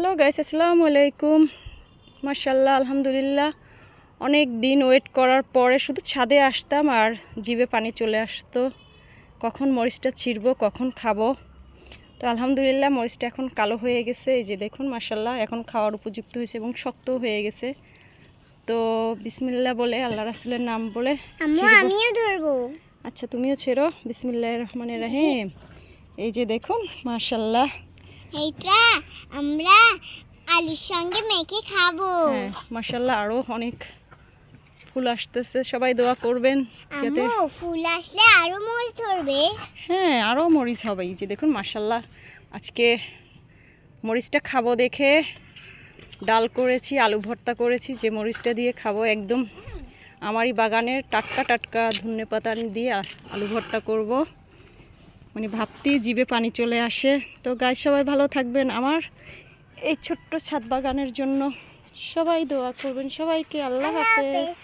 Hello guys আসসালামু আলাইকুম। মার্শাল্লাহ আলহামদুলিল্লাহ। অনেক দিন ওয়েট করার পরে শুধু ছাদে আসতাম আর জিভে পানি চলে আসতো। কখন মরিচটা ছিঁড়বো কখন খাব। তো আলহামদুলিল্লাহ মরিচটা এখন কালো হয়ে গেছে। এই যে দেখুন মার্শাল্লাহ এখন খাওয়ার উপযুক্ত হয়েছে এবং শক্তও হয়ে গেছে। তো বিসমিল্লা বলে আল্লাহ রাসুলের নাম বলে আমিও ধরবো। আচ্ছা তুমিও ছেড়ো। বিসমিল্লাহ রহমানের রাহিম। এই যে দেখুন মার্শাল্লাহ এইটা আমরা আলুর সঙ্গে মেখে খাব। হ্যাঁ মার্শাল্লাহ আরও অনেক ফুল আসতেছে। সবাই দোয়া করবেন যাতে ফুল আসলে আরও মরিচ ধরবে। হ্যাঁ আরও মরিচ হবে। এই যে দেখুন মার্শাল্লাহ আজকে মরিচটা খাব দেখে। ডাল করেছি আলু ভর্তা করেছি যে মরিচটা দিয়ে খাব একদম। আমারই বাগানের টাটকা টাটকা ধনে পাতা দিয়ে আলু ভর্তা করব। মানে ভাবতেই জিভে পানি চলে আসে। তো গাছ সবাই ভালো থাকবেন আমার এই ছোট্ট ছাদ বাগানের জন্য। সবাই দোয়া করবেন সবাইকে। আল্লাহ হাফেজ।